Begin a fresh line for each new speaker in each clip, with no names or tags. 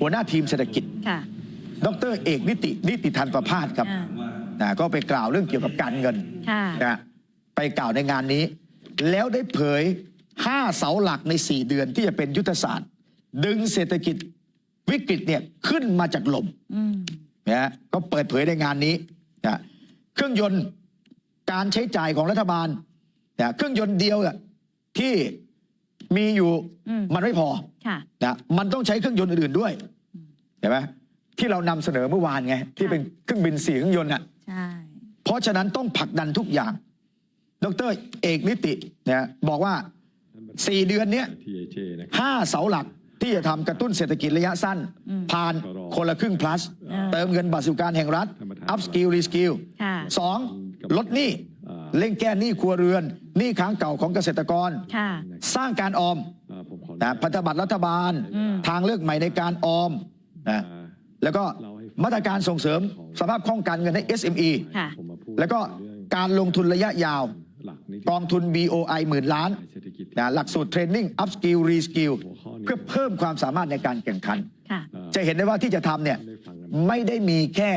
หัวหน้าทีมเศรษฐกิจ
ค่ะ
ดรเอกนิตินิติทันประพาสครับ
อ่า
นะก็ไปกล่าวเรื่องเกี่ยวกับการเงิน
ค่ะ
นะไปกล่าวในงานนี้ แล้วได้เผย 5 เสาหลักใน 4 เดือนที่จะเป็นยุทธศาสตร์ ดึงเศรษฐกิจวิกฤตเนี่ยขึ้นมาจากหล่ม
อืม
นะฮะก็เปิดเผยในงานนี้นะเครื่องยนต์การใช้จ่ายของรัฐบาลนะเครื่องยนต์เดียวอะที่ มีอยู่
อืม
มันไม่พอ
ค่ะ
นะมันต้องใช้เครื่องยนต์อื่นๆด้วยเห็นไหมที่เรานำเสนอเมื่อวานไง ที่เป็นเครื่องบินสี่เครื่องยนต์อะ
ใช่
เพราะฉะนั้นต้องผลักดันทุกอย่าง ดรเอกนิตินะบอกว่า4เดือนเนี้ย
TAJ นะครับ
ห้าเสาหลักที่จะทำกระตุ้นเศรษฐกิจระยะสั้น ผ่านคนละครึ่ง plus เติมเงินบัตรสวัสดิการแห่งรัฐ up skill re skill
ค่ะ
สองลดหนี้เร่งแก้หนี้ครัวเรือน หนี้ค้างเก่าของเกษตรกร
ค่ะ
สร้างการออม
อ่าผมขออนุ
นะ
ญาต
พันธบัตรรัฐบาล
อืม
ทางเลือกใหม่ในการออมนะ
อ่า
แล้วก็มาตรการส่งเสริมสภาพคล่องการเงินให้ SME
ค่ะ
ผมมาพูด
แล้วก็
เรื่อง
การลงทุนระยะยาว
หลักนิติ
กองทุน BOI หมื่นล้าน
เศรษฐกิจ
นะหลักสูตรเทรนนิ่ง up skill re skill
หัวข้อนี้
เพื่อเพิ่มความสามารถในการแข่งขัน
ค่ะ
อ่า
จะเห็นได้ว่าที่จะทำเนี่ย
ได้ฟังกัน
ไม่ได้มีแค่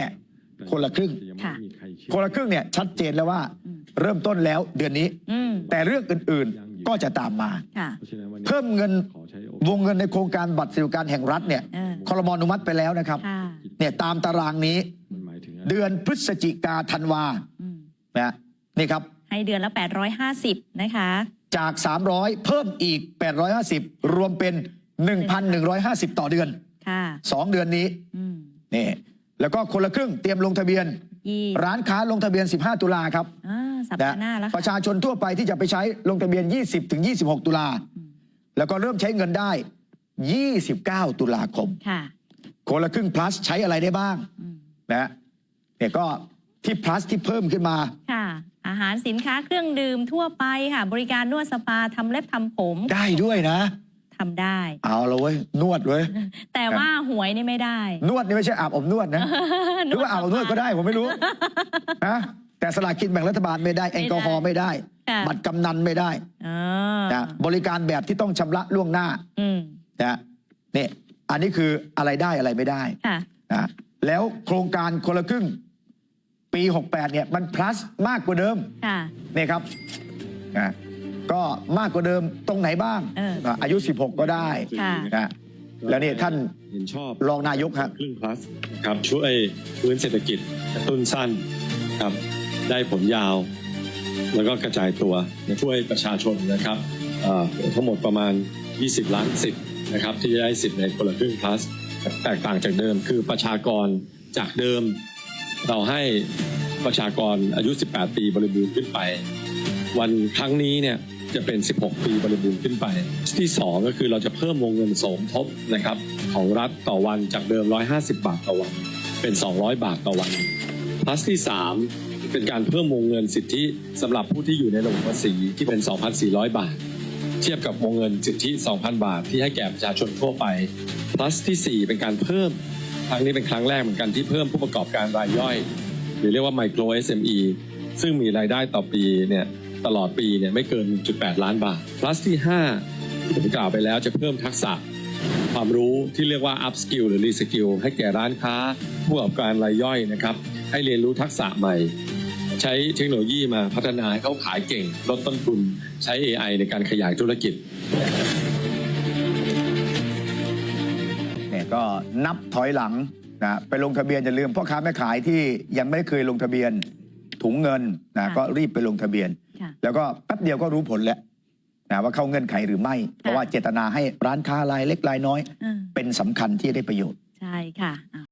คนละครึ่ง
ยังไม่
ค่ะ
มีใครเชื่อ
คนละครึ่งเนี่ยชัดเจนแล้วว่า เริ่มต้นแล้วเดือนนี้
อืม
แต่เรื่องอื่นๆก็จะตามมา
ค่ะ
เพราะฉะนั้นวันนี้
เพิ่มเงิน
ขอใช้โอกาส
วงเงินในโครงการบัตรสวัสดิการแห่งรัฐเนี่ย
เออ
คอรมอนุมัติไปแล้วนะครับ
ค่ะ
เนี่ยตามตารางนี้
มันหมายถึง
เดือนพฤศจิกาธันวา
อืม
นะนี่ครับ
ให้เดือนละ 850 นะคะ
จาก 300 เพิ่มอีก 850 รวมเป็น 1,150 ต่อเดือน
ค่ะ
2 เดือนนี้
อืม
นี่แล้วก็คนละครึ่งเตรียมลงทะเบียน
ยี่
ร้านค้าลงทะเบียน 15 ตุลาครับ
อ่า สัป
นะ
ดาห์หน้าแล้ว
ป
ค่ะ
ระชาชนทั่วไปที่จะไปใช้ลงทะเบียน 20 ถึง 26 ตุลา แล้วก็เริ่มใช้เงินได้ 29 ตุลาคม
ค่ะ
คนละครึ่ง plus ใช้อะไรได้บ้าง
อืม
นะเนี่ยก็ที่ plus ที่เพิ่มขึ้นมา
ค่ะ อาหารสินค้าเครื่องดื่มทั่วไปค่ะ บริการนวดสปาทำเล็บทำผม
ได้ด้วยนะ
ทำได้
เอาละเว้ย นวดเว้ย
แต่ว่าหวยนี่ไม่ได้
นวดนี่ไม่ใช่อาบอบนวดนะ หรือว่าอาบอบนวดก็ได้ ผมไม่รู้ นะ แต่สลากกินแบ่งรัฐบาลไม่ได้แอลกอฮอล์ไม่ได้
ค่ะ
บัตรกำนันไม่ได้
อ่า
นะบริการแบบที่ต้องชำระล่วงหน้า
อืม
นะนี่อันนี้คืออะไรได้อะไรไม่ได้
ค่ะ
นะแล้วโครงการคนละครึ่ง ปี 68เนี่ยมัน plus มากกว่าเดิม
ค่ะ
นี่ครับนะก็มากกว่าเดิมตรงไหนบ้าง
เออ
นะอายุ 16 ก็ได้
ค่ะ
นะแล้วนี่ท่าน
เห็นชอบ
รองนายกครับ
ครึ่ง plus นะครับช่วยพื้นเศรษฐกิจกระตุ้นสั้นครับ ได้ผลยาว แล้วก็กระจายตัวช่วยประชาชนนะครับทั้งหมดประมาณ 20 ล้านสิทธิ์นะครับที่จะได้สิทธิ์ในคนละครึ่ง plus แตกต่างจากเดิมคือประชากรจากเดิม เราให้ประชากรอายุ 18 ปีบริบูรณ์ขึ้นไป วันครั้งนี้เนี่ยจะเป็น 16 ปีบริบูรณ์ขึ้นไป ที่ 2 ก็คือเราจะเพิ่มวงเงินสมทบนะครับของรัฐต่อวันจากเดิม 150 บาทต่อวัน เป็น 200 บาทต่อวัน plus ที่ 3 เป็นการเพิ่มวงเงินสิทธิสำหรับผู้ที่อยู่ในระบบภาษีที่เป็น 2,400 บาท เทียบกับวงเงินสิทธิ 2,000 บาท ที่ให้แก่ประชาชนทั่วไป plus ที่ 4 เป็นการเพิ่มครั้งนี้เป็นครั้งแรกเหมือนกันที่เพิ่มผู้ประกอบการรายย่อย หรือเรียกว่า micro SME ซึ่งมีรายได้ต่อปีเนี่ยตลอดปีเนี่ยไม่เกิน 1.8 ล้านบาท plus ที่ 5 ผมกล่าวไปแล้วจะเพิ่มทักษะความรู้ที่เรียกว่า up skill หรือ re skill ให้แก่ร้านค้าผู้ประกอบการรายย่อยนะครับ ให้เรียนรู้ทักษะใหม่ ใช้เทคโนโลยีมาพัฒนาให้เขาขายเก่ง ลดต้นทุนใช้ AI ในการขยายธุรกิจ
เนี่ยก็นับถอยหลังนะไปลงทะเบียนอย่าลืมพ่อค้าแม่ขายที่ยังไม่เคยลงทะเบียนถุงเงินนะ
ค่ะ
ก็รีบไปลงทะเบียน
ค่ะ
แล้วก็แป๊บเดียวก็รู้ผลแล้วนะว่าเข้าเงื่อนไขหรือไม่ เพราะว่าเจตนาให้ร้านค้ารายเล็กรายน้อย
อ่า
เป็นสำคัญที่ได้ประโยชน์
ใช่ค่ะอะ